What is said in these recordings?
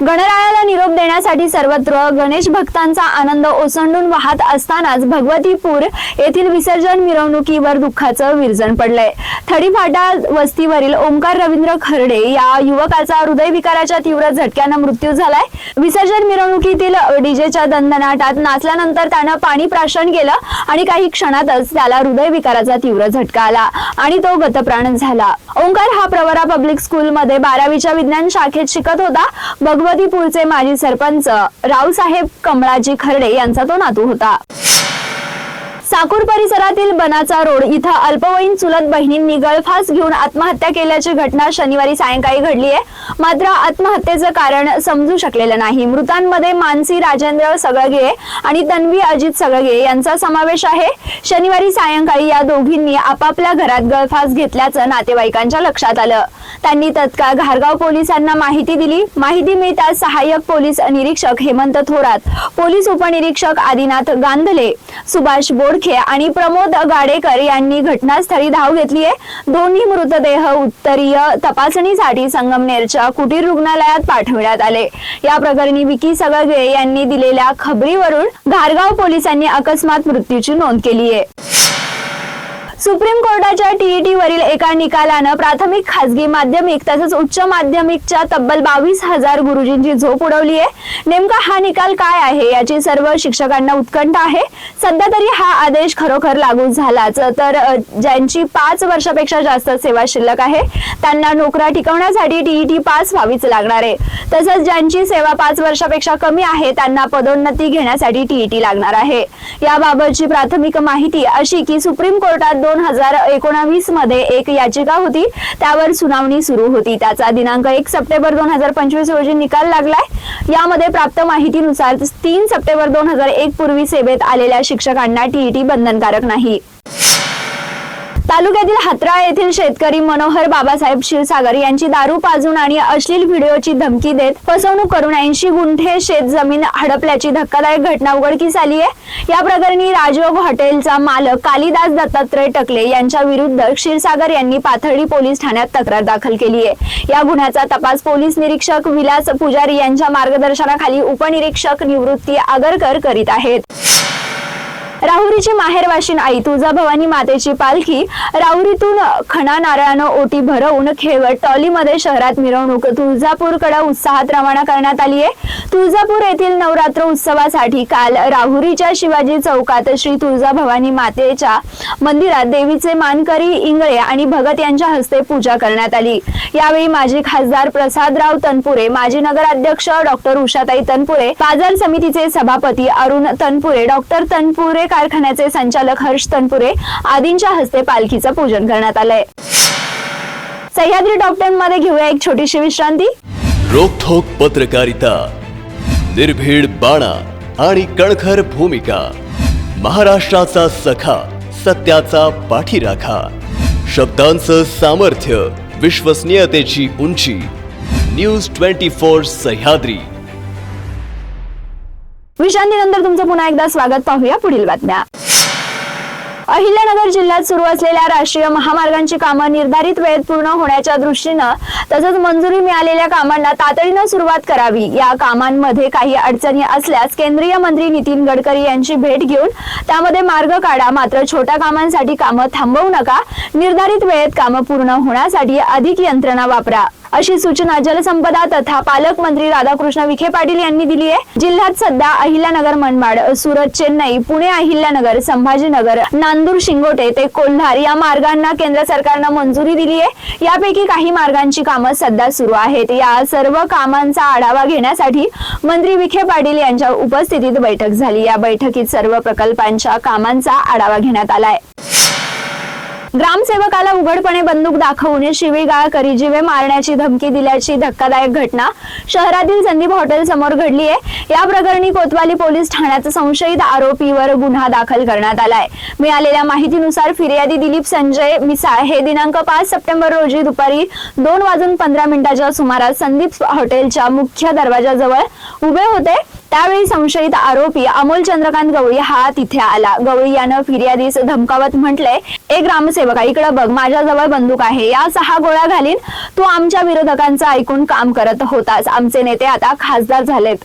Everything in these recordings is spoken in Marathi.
गणरायाला निरोप देण्यासाठी सर्वत्र गणेश भक्तांचा आनंद ओसंडून वाहत असतानाच भगवतीपूर येथील विसर्जन मिरवणुकीवर दुःखाचं विरजण पडलंय. थडीफाटा वस्तीवरील ओंकार रवींद्र खर्डे या युवकाचा हृदयविकाराच्या तीव्र झटक्यानं मृत्यू झालाय. विसर्जन मिरवणुकीतील डीजेच्या दणदणाटात नाचल्यानंतर त्यानं पाणी प्राशन केलं आणि काही क्षणातच त्याला हृदयविकाराचा तीव्र झटका आला आणि तो गतप्राण झाला. ओंकार हा प्रवरा पब्लिक स्कूलमध्ये बारावीच्या विज्ञान शाखेत शिकत होता. भगवतीपूरचे माजी सरपंच रावसाहेब कमळाजी खर्डे यांचा तो नातू होता. साकूर परिसरातील बनाचा रोड इथं अल्पवयीन चुलत बहिणींनी गळफास घेऊन आत्महत्या केल्याची घटना शनिवारी सायंकाळी घडली आहे. मात्र आत्महत्येचं कारण समजू शकलेलं नाही. मृतांमध्ये मानसी राजेंद्र सगळगे आणि तन्वी अजित सगळगे यांचा समावेश आहे. शनिवारी सायंकाळी या दोघींनी आपापल्या घरात गळफास घेतल्याचं नातेवाईकांच्या लक्षात आलं. त्यांनी तत्काळ घारगाव पोलिसांना माहिती दिली. माहिती मिळताच सहाय्यक पोलीस निरीक्षक हेमंत थोरात पोलीस उपनिरीक्षक आदिनाथ गांधले सुभाष बोडखे आणि प्रमोद गाडेकर यांनी घटनास्थळी धाव घेतली आहे. दोन्ही मृतदेह उत्तरीय तपासणीसाठी संगमनेरच्या कुटीर रुग्णालयात पाठवण्यात आले. या प्रकरणी विकी सगळगे यांनी दिलेल्या खबरीवरून घारगाव पोलिसांनी अकस्मात मृत्यूची नोंद केली आहे. सुप्रीम कोर्टाच्या टीईटी वरील एका निकालानं प्राथमिक खासगी माध्यमिक तसंच उच्च माध्यमिकच्या तब्बल बावीस हजार गुरुजींची झोप उडवली आहे. नेमका हा निकाल काय आहे याची सर्व शिक्षकांना उत्कंठ आहे. सध्या तरी हा आदेश खरोखर लागू झालाच. तर ज्यांची पाच वर्षापेक्षा जास्त सेवा शिल्लक आहे त्यांना नोकऱ्या टिकवण्यासाठी टीईटी पास व्हावीच लागणार आहे. तसंच ज्यांची सेवा पाच वर्षापेक्षा कमी आहे त्यांना पदोन्नती घेण्यासाठी टीईटी लागणार आहे. याबाबतची प्राथमिक माहिती अशी की सुप्रीम कोर्टात दोन हजार एकोणावीसमध्ये एक याचिका होती. त्यावर सुनावणी सुरू होती. त्याचा दिनांक एक सप्टेंबर दोन हजार पंचवीस रोजी निकाल लागलाय. यामध्ये प्राप्त माहितीनुसार तीन सप्टेंबर दोन हजार एक पूर्वी सेवेत आलेल्या शिक्षकांना टीईटी बंधनकारक नाही. तालुक्यातील हात्रा येथील शेतकरी मनोहर बाबासाहेब क्षीरसागर यांची दारू पाजून आणि अश्लील व्हिडिओची धमकी देत फसवणूक करून ऐंशी गुंठे शेत जमीन हडपल्याची धक्कादायक घटना उघडकीस आली आहे. या प्रकरणी राजयोग हॉटेलचा मालक कालिदास दत्तात्रय टकले यांच्या विरुद्ध क्षीरसागर यांनी पाथर्डी पोलीस ठाण्यात तक्रार दाखल केली आहे. या गुन्ह्याचा तपास पोलीस निरीक्षक विलास पुजारी यांच्या मार्गदर्शनाखाली उपनिरीक्षक निवृत्ती आगरकर करीत आहेत. राहुरीची माहेरवाशीन आई तुळजाभवानी मातेची पालखी राहुरीतून खणा नारळानं ओटी भरवून खेळवत टॉलीमध्ये शहरात मिरवणूक. तुळजापूरकडे उत्साहात रवाना करण्यात आली आहे. तुळजापूर येथील नवरात्र उत्सवासाठी काल राहुरीच्या शिवाजी चौकात श्री तुळजाभवानी मातेच्या मंदिरात देवीचे मानकरी इंगळे आणि भगत यांच्या हस्ते पूजा करण्यात आली. यावेळी माजी खासदार प्रसादराव तनपुरे माजी नगराध्यक्ष डॉक्टर उषाताई तनपुरे बाजार समितीचे सभापती अरुण तनपुरे डॉक्टर तनपुरे कारखान्याचे संचालक हर्ष तनपुरे आदींच्या हस्ते पालखीचं पूजन करण्यात आलंय. सह्याद्री डॉक्टर घेऊया एक छोटीशी विश्रांती. रोखोक पत्रकारिता निर्भीड बाणा आणि कणखर भूमिका महाराष्ट्राचा सखा सत्याचा पाठीराखा शब्दांचं सामर्थ्य विश्वसनीयतेची उंची न्यूज ट्वेंटी फोर सह्याद्री. विश्रांतीनंतर तुमचं पुन्हा एकदा स्वागत पाहूया पुढील बातम्या. अहिल्यानगर जिल्ह्यात सुरू असलेल्या राष्ट्रीय महामार्गांची कामं निर्धारित वेळेत पूर्ण होण्याच्या दृष्टीनं तसंच मंजुरी मिळालेल्या कामांना तातडीनं सुरुवात करावी. या कामांमध्ये काही अडचणी असल्यास केंद्रीय मंत्री नितीन गडकरी यांची भेट घेऊन त्यामध्ये मार्ग काढा. मात्र छोट्या कामांसाठी कामं थांबवू नका. निर्धारित वेळेत कामं पूर्ण होण्यासाठी अधिक यंत्रणा वापरा. अशी सूचना जलसंपदा तथा पालकमंत्री राधाकृष्ण विखे पाटील यांनी दिली आहे. जिल्ह्यात सध्या अहिल्यानगर मनमाड सुरत चेन्नई पुणे अहिल्यानगर संभाजीनगर नांदूर शिंगोटे ते कोल्हार या मार्गांना केंद्र सरकारनं मंजुरी दिली आहे. यापैकी काही मार्गांची कामं सध्या सुरू आहेत. या सर्व कामांचा आढावा घेण्यासाठी मंत्री विखे पाटील यांच्या उपस्थितीत बैठक झाली. या बैठकीत सर्व प्रकल्पांच्या कामांचा आढावा घेण्यात आलाय ग्रामसेवकाला उघडपणे बंदूक दाखवून शिवीगाळ करी जीवे मारण्याची धमकी दिल्याची धक्कादायक घटना शहरातील संदीप हॉटेल समोर घडली आहे. या प्रकरणी कोतवाली पोलीस ठाण्यात संशयित आरोपीवर गुन्हा दाखल करण्यात आलाय. मिळालेल्या माहितीनुसार फिर्यादी दिलीप संजय मिसाळ हे दिनांक पाच सप्टेंबर रोजी दुपारी दोन वाजून पंधरा मिनिटाच्या सुमारास संदीप हॉटेलच्या मुख्य दरवाजाजवळ उभे होते. त्यावेळी संशयित आरोपी अमोल चंद्रकांत गवळी हा तिथे आला. गवळी यानं फिर्यादीस धमकावत म्हटलंय ए ग्रामसेवका इकडे बघ माझ्याजवळ बंदूक आहे. या सहा गोळ्या घालीन. तू आमच्या विरोधकांचं ऐकून काम करत होतास. आमचे नेते आता खासदार झालेत.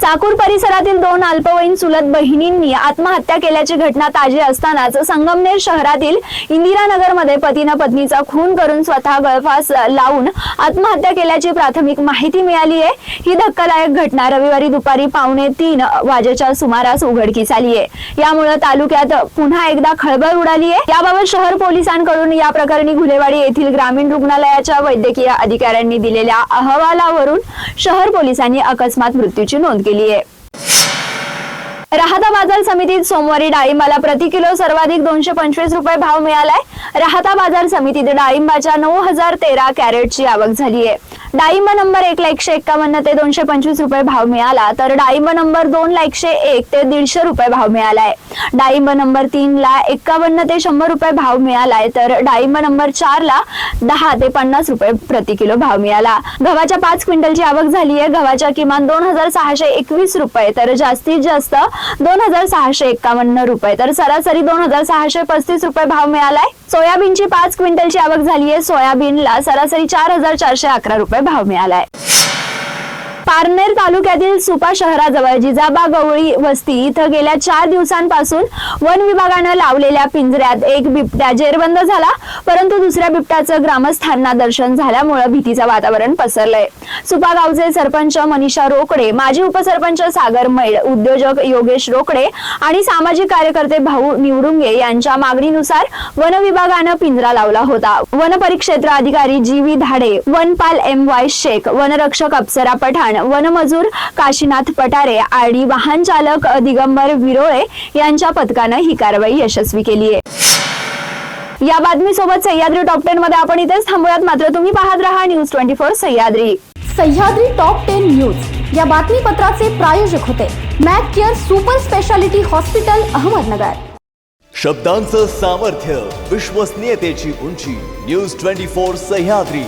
चाकूर परिसरातील दोन अल्पवयीन चुलत बहिणींनी आत्महत्या केल्याची घटना ताजी असतानाच संगमनेर शहरातील इंदिरानगरमध्ये पतीनं पत्नीचा खून करून स्वतः गळफास लावून आत्महत्या केल्याची प्राथमिक माहिती मिळाली आहे. ही धक्कादायक घटना रविवारी दुपारी पावणे तीन वाजेच्या सुमारास उघडकीस आली आहे. यामुळे तालुक्यात पुन्हा एकदा खळबळ उडाली आहे. याबाबत शहर पोलिसांकडून या प्रकरणी घुलेवाडी येथील ग्रामीण रुग्णालयाच्या वैद्यकीय अधिकाऱ्यांनी दिलेल्या अहवालावरून शहर पोलिसांनी अकस्मात मृत्यूची नोंद केली केली आहे राहता बाजार समितीत सोमवारी डाळिंबाला प्रति किलो सर्वाधिक दोनशे पंचवीस रुपये भाव मिळालाय. राहता बाजार समितीत डाळिंबाच्या नऊ हजार तेरा कॅरेटची आवक झाली आहे डाळिंब नंबर एक ला एकशे एक्कावन्न ते दोनशे पंचवीस रुपये भाव मिळाला. तर डाळिंब नंबर दोन ला एकशे एक ते दीडशे रुपये भाव मिळालाय. डाळिंब नंबर तीन ला एक्कावन्न ते शंभर रुपये भाव मिळालाय. तर डाळिंब नंबर चार ला दहा ते पन्नास रुपये प्रति किलो भाव मिळाला. गव्हाच्या पाच क्विंटलची आवक झाली आहे गव्हाच्या किमान दोन हजार सहाशे एकवीस रुपये तर जास्तीत जास्त दोन हजार सहाशे एक्कावन्न रुपये. तर सरासरी दोन हजार सहाशे पस्तीस रुपये भाव मिळालाय. सोयाबीनची पाच क्विंटलची आवक झाली आहे सोयाबीनला सरासरी चार हजार चारशे अकरा रुपये भाव मिळालाय. पारनेर तालुक्यातील सुपा शहराजवळ जिजाबा गवळी वस्ती इथं गेल्या चार दिवसांपासून वन विभागानं लावलेल्या पिंजऱ्यात एक बिबट्या जेरबंद झाला परंतु दुसऱ्या बिबट्याचं ग्रामस्थांना दर्शन झाल्यामुळं भीतीचं वातावरण पसरलंय. सुपा गावचे सरपंच मनीषा रोकडे माजी उपसरपंच सागर मैड उद्योजक योगेश रोकडे आणि सामाजिक कार्यकर्ते भाऊ निवडुंगे यांच्या मागणीनुसार वन विभागानं पिंजरा लावला होता. वन परिक्षेत्र अधिकारी जी व्ही धाडे वनपाल एम वाय शेख वनरक्षक अप्सरा पठाण वनमजूर काशीनाथ पटारे आणि वाहन चालक दिगंबर विरोळे यांच्या पथकानं ही कारवाई यशस्वी केली आहे. या बातमीसोबत सह्याद्री टॉप टेन मध्ये आपण इथेच थांबूयात. मात्र तुम्ही पाहत राहा news twenty four Sahyadri. Sahyadri top ten news या बातमीपत्राचे प्रायोजक होते Mac care super speciality hospital Ahmednagar. शब्दांचं सामर्थ्य विश्वसनीयतेची उंची. News twenty four Sahyadri.